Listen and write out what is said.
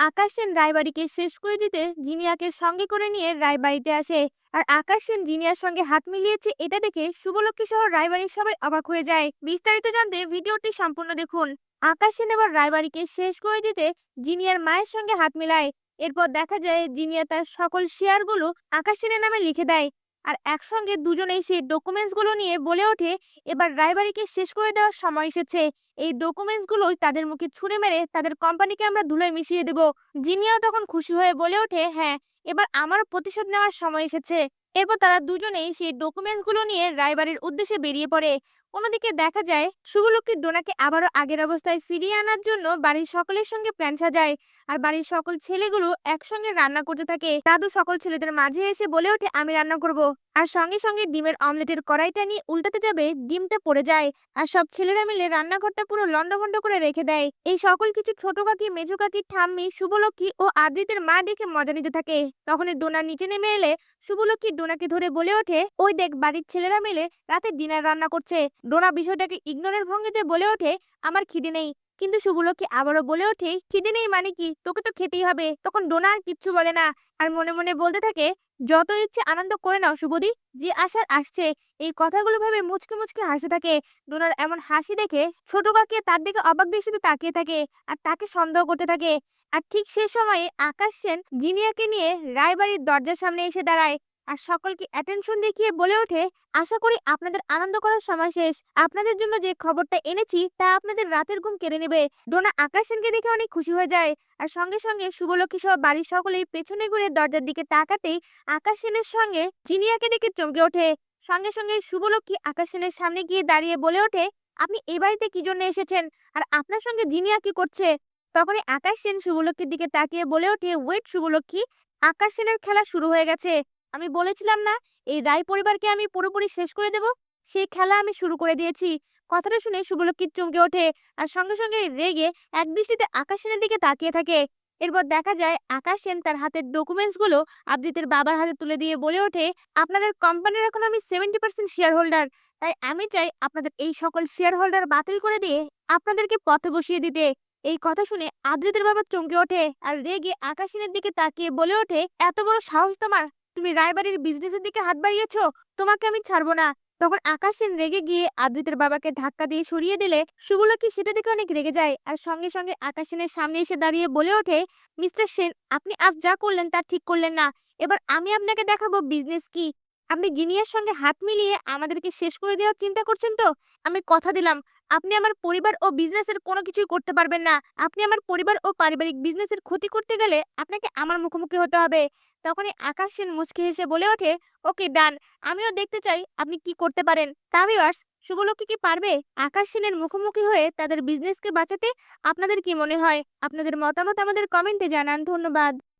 আকাশ সেন রায়বাড়িকে শেষ করে দিতে জিনিয়াকে সঙ্গে করে নিয়ে রায়বাড়িতে আসে। আর আকাশ সেন জিনিয়ার সঙ্গে হাত মিলিয়েছে এটা দেখে শুভলক্ষ্মী সহ রায়বাড়ির সবাই অবাক হয়ে যায়। বিস্তারিত জানতে ভিডিওটি সম্পূর্ণ দেখুন। আকাশ সেন এবার রায়বাড়িকে শেষ করে দিতে জিনিয়ার মায়ের সঙ্গে হাত মিলায়। এরপর দেখা যায় জিনিয়া তার সকল শেয়ারগুলো আকাশ সেনের নামে লিখে দেয়। আর একসঙ্গে দুজনেই সেই ডকুমেন্টসগুলো নিয়ে বলে ওঠে, এবার রায়বাড়িকে শেষ করে দেওয়ার সময় এসেছে। এই ডকুমেন্টসগুলো তাদের মুখে ছুঁড়ে মেরে তাদের কোম্পানিকে আমরা ধুলোয় মিশিয়ে দেব। জিনিয়াও তখন খুশি হয়ে বলে ওঠে হ্যাঁ এবার আমারও প্রতিশোধ নেওয়ার সময় এসেছে। এরপর তারা দুজনেই সেই ডকুমেন্টসগুলো নিয়ে রায়বাড়ির উদ্দেশ্যে বেরিয়ে পড়ে। অন্যদিকে দেখা যায়, শুভলক্ষ্মীর ডোনাকে আবারও আগের অবস্থায় ফিরিয়ে আনার জন্য বাড়ির সকলের সঙ্গে প্ল্যান সাজায় আর বাড়ির সকল ছেলেগুলো একসঙ্গে রান্না করতে থাকে। দাদু সকল ছেলেদের মাঝে এসে বলে ওঠে, আমি রান্না করব। আর সঙ্গে সঙ্গে ডিমের অমলেটের কড়াইটা নিয়ে উল্টাতে যাবে, ডিমটা পড়ে যায় আর সব ছেলেরা মিলে রান্নাঘরটা পুরো লন্ডভন্ড করে রেখে দেয়। এই সকল কিছু ছোট কাকি, মেজো কাকি, ঠাম্মি, শুভলক্ষ্মী ও আদিতের মা দেখে মজা নিতে থাকে। তখনই ডোনা নিচে নেমে এলে শুভলক্ষ্মী ডোনাকে ধরে বলে ওঠে, ওই দেখ, বাড়ির ছেলেরা মিলে রাতে ডিনার রান্না করছে। ডোনা বিষয়টাকে ইগনোরের ভঙ্গিতে বলে ওঠে, আমার খিদে নেই। কিন্তু শুভলক্ষ্মী আবারও বলে ওঠে, খিদে নেই মানে কি? তোকে তো খেতেই হবে। তখন ডোনা আর কিচ্ছু বলে না, আর মনে মনে বলতে থাকে, যত ইচ্ছে আনন্দ করে নাও শুভদি, যে আসার আসছে। এই কথাগুলো ভেবে মুচকে মুচকে হাসতে থাকে। ডোনার এমন হাসি দেখে ছোট কাকে তার দিকে অবাক দৃষ্টিতে তাকিয়ে থাকে আর তাকে সন্দেহ করতে থাকে। আর ঠিক সে সময়ে আকাশ সেন জিনিয়াকে নিয়ে রায়বাড়ির দরজার সামনে এসে দাঁড়ায়। আর সকলকে অ্যাটেনশন দেখিয়ে বলে ওঠে, আশা করি আপনাদের আনন্দ করার সময় শেষ। আপনাদের জন্য যে খবরটা এনেছি তা আপনাদের রাতের ঘুম কেড়ে নেবে। ডোনা আকাশ সেনকে দেখে অনেক খুশি হয়ে যায়। আর সঙ্গে সঙ্গে শুভলক্ষ্মী সহ বাড়ির সকলেই পেছনে ঘুরে দরজার দিকে তাকাতেই আকাশ সেনের সঙ্গে জিনিয়াকে দেখে চমকে ওঠে। সঙ্গে সঙ্গে শুভলক্ষ্মী আকাশ সেনের সামনে গিয়ে দাঁড়িয়ে বলে ওঠে, আপনি এ বাড়িতে কি জন্য এসেছেন? আর আপনার সঙ্গে জিনিয়া কি করছে? তখনই আকাশ সেন শুভলক্ষ্মীর দিকে তাকিয়ে বলে ওঠে, ওয়েট শুভলক্ষ্মী আকাশ সেনের খেলা শুরু হয়ে গেছে। আমি বলেছিলাম না, এই রায় পরিবারকে আমি পুরোপুরি শেষ করে দেব? সেই খেলা আমি শুরু করে দিয়েছি। কথাটা শুনে শুভলক্ষ্মী চমকে ওঠে আর সঙ্গে সঙ্গে রেগে এক দৃষ্টিতে আকাশ সেনের দিকে তাকিয়ে থাকে। এরপর দেখা যায় আকাশ সেন তার হাতের ডকুমেন্টসগুলো আবৃতের বাবার হাতে তুলে দিয়ে বলে ওঠে, আপনাদের কোম্পানির এখন আমি সেভেন্টি পার্সেন্ট শেয়ার হোল্ডার তাই আমি চাই আপনাদের এই সকল শেয়ার হোল্ডার বাতিল করে দিয়ে আপনাদেরকে পথে বসিয়ে দিতে। এই কথা শুনে আদ্রিতের বাবা চমকে ওঠে আর রেগে আকাশিনের দিকে তাকিয়ে বলে ওঠে, এত বড় সাহস তোমার তুমি রায়বাড়ির বিজনেসের দিকে হাত বাড়িয়েছ, তোমাকে আমি ছাড়বো না। তখন আকাশ সেন রেগে গিয়ে আদ্রিতের বাবাকে ধাক্কা দিয়ে সরিয়ে দিলে সুবলকি সেটা দেখে অনেক রেগে যায় আর সঙ্গে সঙ্গে আকাশ সেনের সামনে এসে দাঁড়িয়ে বলে ওঠে, মিস্টার সেন, আপনি আজ যা করলেন তা ঠিক করলেন না। এবার আমি আপনাকে দেখাবো বিজনেস কি। আপনি জিনিয়ার সঙ্গে হাত মিলিয়ে আমাদেরকে শেষ করে দেওয়ার চিন্তা করছেন তো? আমি কথা দিলাম। আপনি আমার পরিবার ও বিজনেসের কোনো কিছুই করতে পারবেন না। আপনি আমার পরিবার ও পারিবারিক বিজনেসের ক্ষতি করতে গেলে আপনাকে আমার মুখোমুখি হতে হবে। তখনই আকাশ সেন মুচকি হেসে বলে ওঠে, ওকে, ডান। আমিও দেখতে চাই আপনি কি করতে পারেন। তা ভিউয়ার্স শুভলক্ষ্মী কি পারবে? আকাশ সেনের মুখোমুখি হয়ে তাদের বিজনেসকে বাঁচাতে আপনাদের কি মনে হয়? আপনাদের মতামত আমাদের কমেন্টে জানান। ধন্যবাদ।